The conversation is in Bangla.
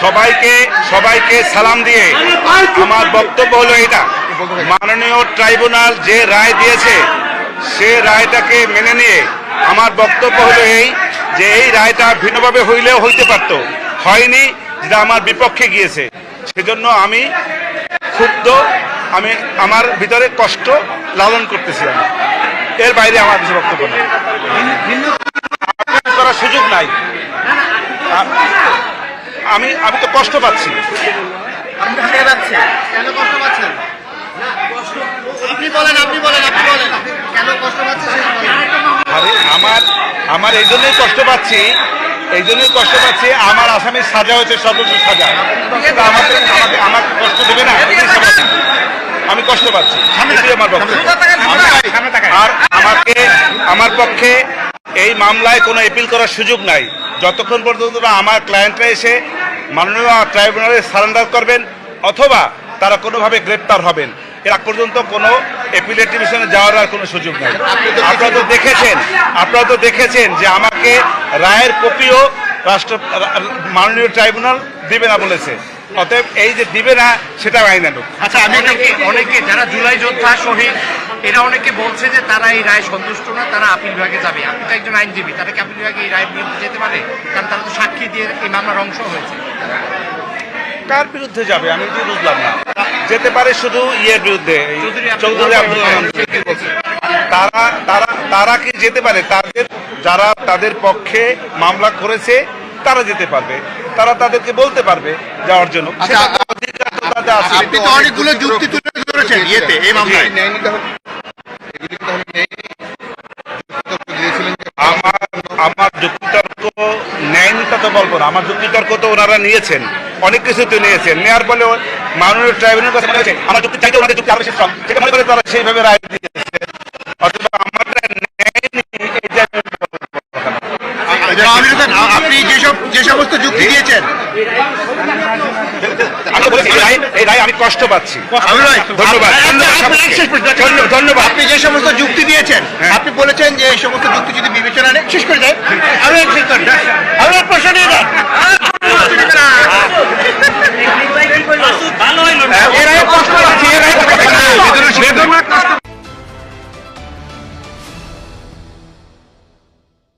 সবাইকে সবাইকে সালাম দিয়ে আমার বক্তব্য হলো এটা। মাননীয় ট্রাইব্যুনাল যে রায় দিয়েছে, সে রায়টাকে মেনে নিয়ে আমার বক্তব্য হলো এই যে এই রায়টা ভিন্নভাবে হইলেও হইতে পারতো। হয়নি, যেটা আমার বিপক্ষে গিয়েছে। সেজন্য আমি ক্ষুব্ধ, আমি আমার ভিতরে কষ্ট লালন করতেছি আমি। এর বাইরে আমার কিছু বক্তব্য নেই। করার সুযোগ নাই আ- আমি আমি তো কষ্ট পাচ্ছি কে যাচ্ছে কেন কষ্ট পাচ্ছেন আপনি বলেন আপনি বলেন আপনি বলেন কেন কষ্ট তো কষ্ট পাচ্ছি আরে আমার আমার এই জন্যই কষ্ট পাচ্ছি এই জন্যই কষ্ট পাচ্ছি আমার আসামির সাজা হয়েছে সর্বোচ্চ সাজা। আমাকে আমাকে আমাকে কষ্ট দেবে না আমি কষ্ট পাচ্ছি। আমার আর আমাকে আমার পক্ষে এই মামলায় কোনো এপিল করার সুযোগ নাই। যতক্ষণ পর্যন্ত আমার ক্লায়েন্টরা এসে মাননীয় ট্রাইব্যুনালে সারেন্ডার করবেন অথবা তারা কোনোভাবে গ্রেপ্তার হবেন। এর পর্যন্ত কোনো এপিলেট ডিভিশনে যাওয়ার আর কোনো সুযোগ নাই। আপনারা তো দেখেছেন, আপনারা তো দেখেছেন যে আমাকে রায়ের কপিও রাষ্ট্র, মাননীয় ট্রাইব্যুনাল দিবে না বলেছে। অতএব এই যে দিবে না, সেটা আইনানুক আচ্ছা আমি অনেকে যারা জুলাই যোদ্ধা, শহীদ এরা অনেকে বলছে যে তারা এই রায় সন্তুষ্ট না তারা আপিল বিভাগে যাবে। আপনি তো একজন আইনজীবী তারা কি আপিল বিভাগে এই রায় বিরুদ্ধে যেতে পারে? কারণ তারা তো সাক্ষী দিয়ে এই মামলার অংশ হয়েছে। কার বিরুদ্ধে যাবে? আমি তো বুঝলাম না। যেতে পারে শুধু ইয়ের বিরুদ্ধে চৌধুরী আব্দুল তারা তারা তারা কি যেতে পারে? তাদের যারা তাদের পক্ষে মামলা করেছে তারা যেতে পারবে। তারা তাদেরকে বলতে পারবে যাওয়ার জন্য। অধিকার তো তাদের আছে। আপনি তো অনেকগুলো যুক্তি তুলে ধরেছেন ইয়েতে এই মামলায়। বলব না। আমার যুক্তিতর্ক তো ওনারা নিয়েছেন অনেক কিছু তো নিয়েছেন। নেওয়ার ফলে মাননীয় ট্রাইব্যুনাল কাছে মনে হয়েছে আমার যুক্তি চাইতে ওনাদের যুক্তি আরও বেশি strong। সেটা মনে করে তারা সেইভাবে রায় দিয়েছে। অথবা আমার আপনি যেসব যে সমস্ত যুক্তি দিয়েছেন। আমি কষ্ট পাচ্ছি। ধন্যবাদ। সমস্ত যুক্তি দিয়েছেন হ্যাঁ। আপনি বলেছেন যে এই সমস্ত যুক্তি যদি বিবেচনা নেই শেষ করে দেয় আরও এক। আরও এক প্রশ্ন নিয়ে